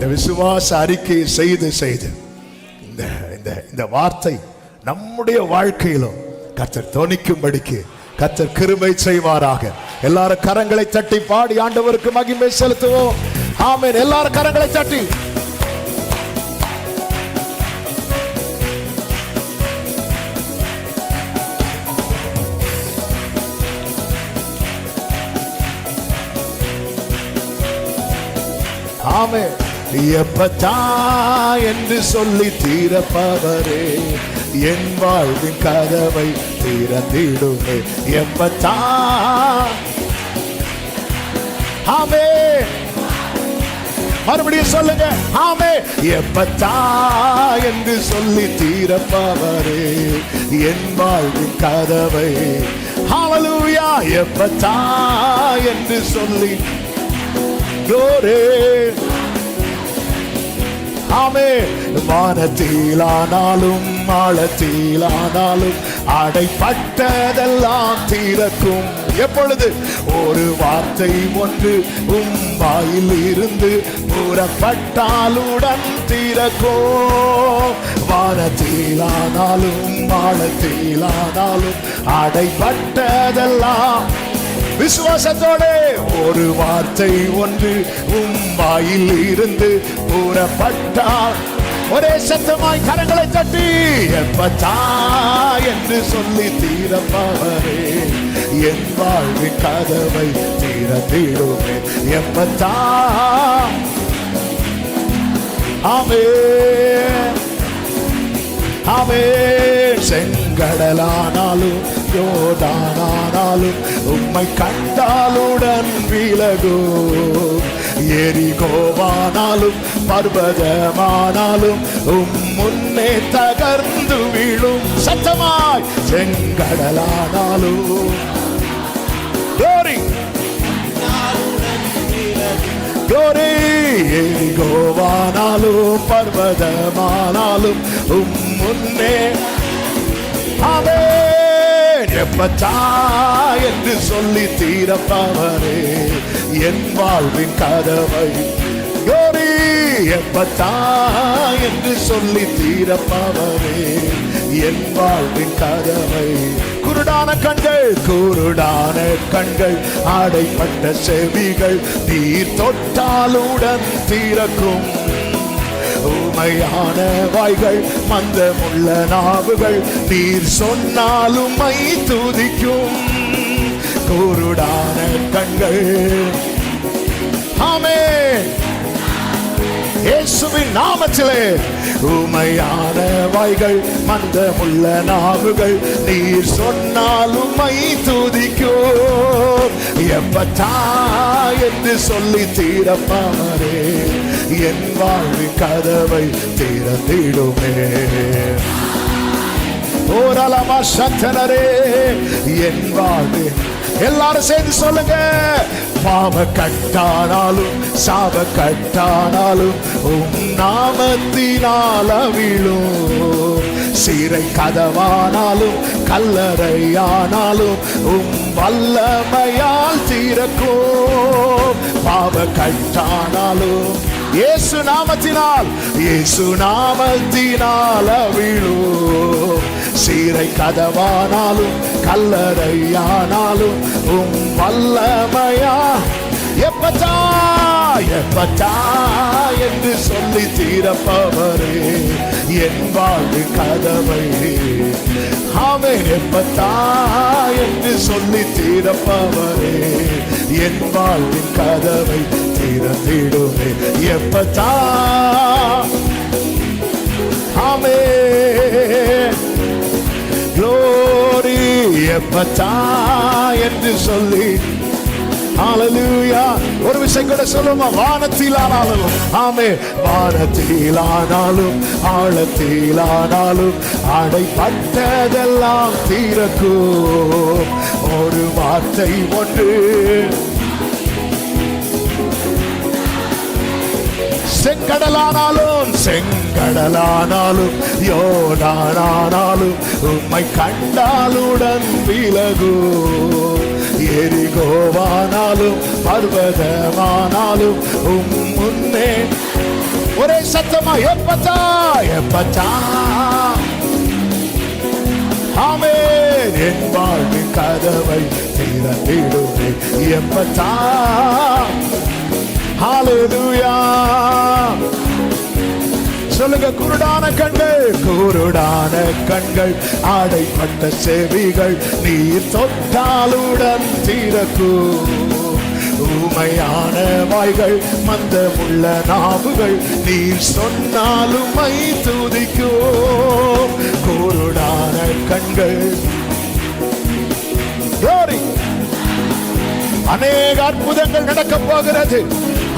இந்த விசுவாச அறிக்கையை செய்து செய்து. இந்த இந்த இந்த வார்த்தை நம்முடைய வாழ்க்கையிலும் கத்தர் தொனிக்கும்படிக்கு கத்தர் கிருபை செய்வாராக. எல்லாரும் கரங்களை தட்டி பாடி ஆண்டவருக்கு மகிமை செலுத்துவோம். ஆமேன். எல்லாரும் கரங்களை தட்டி. ஆமே எப்பத்தா என்று சொல்லி தீரப்பவரே என் வாழ்வின் கதவை திறந்திடுமே. எப்பத்தா ஆமே. மறுபடியும் சொல்லுங்க ஆமே. எப்பத்தா என்று சொல்லி தீரப்பவரே என் வாழ்வின் கதவை. ஹalleluya எப்பத்தா என்று சொல்லி glory. ஆமே. வானத்திலானாலும் ஆழத்திலானாலும் அடைப்பட்டதெல்லாம் தீரக்கும். எப்பொழுது? ஒரு வார்த்தை ஒன்று உம் வாயில் இருந்து கூறப்பட்டாலுடன் தீரக்கோ. வானத்திலானாலும் ஆழத்திலானாலும் அடைப்பட்டதெல்லாம் விசுவாசத்தோடு. ஒரு வார்த்தை ஒன்று உம் வாயில் இருந்து கூறப்பட்டால் ஒரே சத்தமாய் கரங்களை தட்டி எப்பத்தா என்று சொல்லி தீரப்பவரே என் வாழ்வின் கதவை தீர தீருமே எப்பத்தா ஆமே ஆமே செங்கடலானாலும் யோதானா கண்டாலும் உம்மை கண்டாலுடன் விலகும் எரிகோவானாலும் பர்வதமானாலும் உம் முன்னே தகர்ந்து விழும். சத்தமாய் செங்கடலானாலும். கோரி glory! எரிகோவானாலும் பர்வதமானாலும் உம் முன்னே. ஆமென் எப்பத்தா என்று சொல்லி தீரப்பவரே. என் வாழ்வின் கதவை கோரி எப்பத்தா என்று சொல்லி தீரப்பவரே. என் வாழ்வின் கதவை குருடான கண்கள் குருடான கண்கள் ஆடைப்பட்ட செவிகள் நீர் தொட்டாலுடன் தீரக்கும். ஊமையான வாய்கள் மந்தமுள்ள நாவுகள் நீர் சொன்னாலும் மை துதிக்கும். கூருடான கண்கள். ஆமே இயேசுவின் நாமத்திலே உமையான வாய்கள் மந்தமுள்ள நாவுகள் நீர் சொன்னாலும் மை துதிக்கும். எப்பத்தா என்று சொல்லி தீரப்பாரே. என் வாழ்வின் கதவை திறந்திடுமே. ஓரளமா சத்தனரே என் வாழ்வு. எல்லாரும் சேர்ந்து சொல்லுங்க. பாவ கட்டானாலும் சாப கட்டானாலும் உம் நாமத்தினால் அவிழும். சீரை கதவானாலும் கல்லறையானாலும் உம் வல்லமையால் தீரக்கும். பாவ கட்டானாலும் இயேசு நாமத்தினால் இயேசு நாமத்தினால் விழும் சீரை கதவானாலும் கல்லறையானாலும் உம் வல்லமையா. எப்பத்தா காயப்பட்டா என்று சொல்லி தீரப்பவரே. என் வாழ்வு கதவை. ஆமென் எப்பத்தா என்று சொல்லி தீரப்பவரே. என் வாழ்வின் கதவை திறந்திடுமே எப்பத்தா? ஆமே. க்ளோரி எப்பத்தா? என்று சொல்லி ஹalleluya ஒரு விஷயம் கூட சொல்லுமா வானத்தில் ஆனாலும் ஆமே வானத்தில் ஆனாலும் ஆழத்தில் ஆனாலும் அடைப்பட்டதெல்லாம் தீரக்கும். ஒரு வார்த்தை ஒன்று செங்கடலானாலும் செங்கடலானாலும் யோனானாலும் உம்மை கண்டாலுடன் விலகு. எரிகோவானாலும் பர்வதமானாலும் உம் முன்னே. ஒரே சத்தமா எப்பத்தா எப்பத்தா ஆமே என் வாழ்வு கதவை திறந்திடுமே எப்பத்தா ஹalleluya சொல்லுங்க குருடான கண்கள் குருடான கண்கள் ஆடைப்பட்ட செவிகள் நீர் தொட்டாலுடன் தீரக்கும் ஊமையான வாய்கள் மந்தமுள்ள நாவுகள் நீர் சொன்னாலும் மை துதிக்கும் குருடான கண்கள். அநேக அற்புதங்கள் நடக்கப் போகிறது.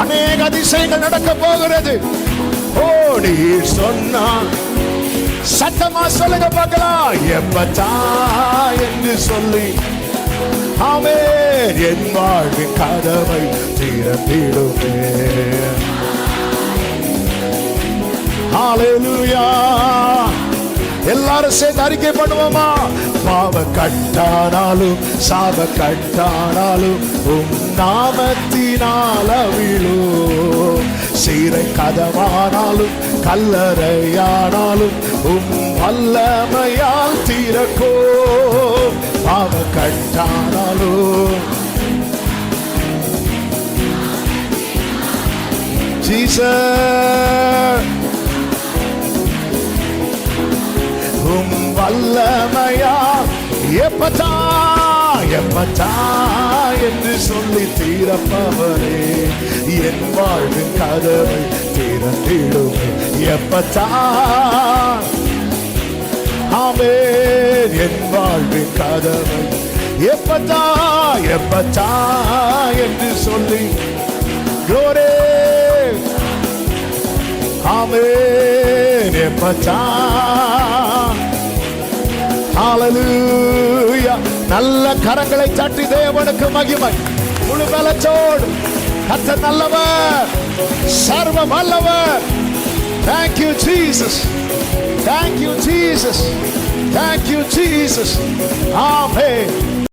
அநேக அதிசயங்கள் நடக்க போகிறது. ஓ நீர் சொன்னா. சத்தமா சொல்லுங்க பார்க்கலாம். எப்பத்தா என்று சொல்லி. ஆமே என் வாழ்வின் கதவை திறந்திடுமே. ஹalleluya. எல்லாரும் சேர்ந்து அறிக்கை பண்ணுவோமா? பாவ கட்டானாலும் சாவ கட்டானாலும் உம் நாமத்தினால் அவிழும் சீரை கதவானாலும் கல்லறையானாலும் உம் வல்லமையால் தீரக்கோ பாவ கட்டானாலும் Jesus. வல்லமையா? எப்பதா எப்பதா என்று சொல்லி தீரப்பவரே என் வாழ்வின் கதவை திறந்திடுமே. எப்பதா ஆமே என் வாழ்வின் கதவை. எப்பதா எப்பதா என்று சொல்லி glory ஆமே எப்பதா ஹalleluya நல்ல கரங்களை தட்டி தேவனுக்கு மகிமை முழு பலத்தோடு கர்த்தர் நல்லவர் சர்வ வல்லவர் Thank you Jesus Thank you Jesus Thank you Jesus Amen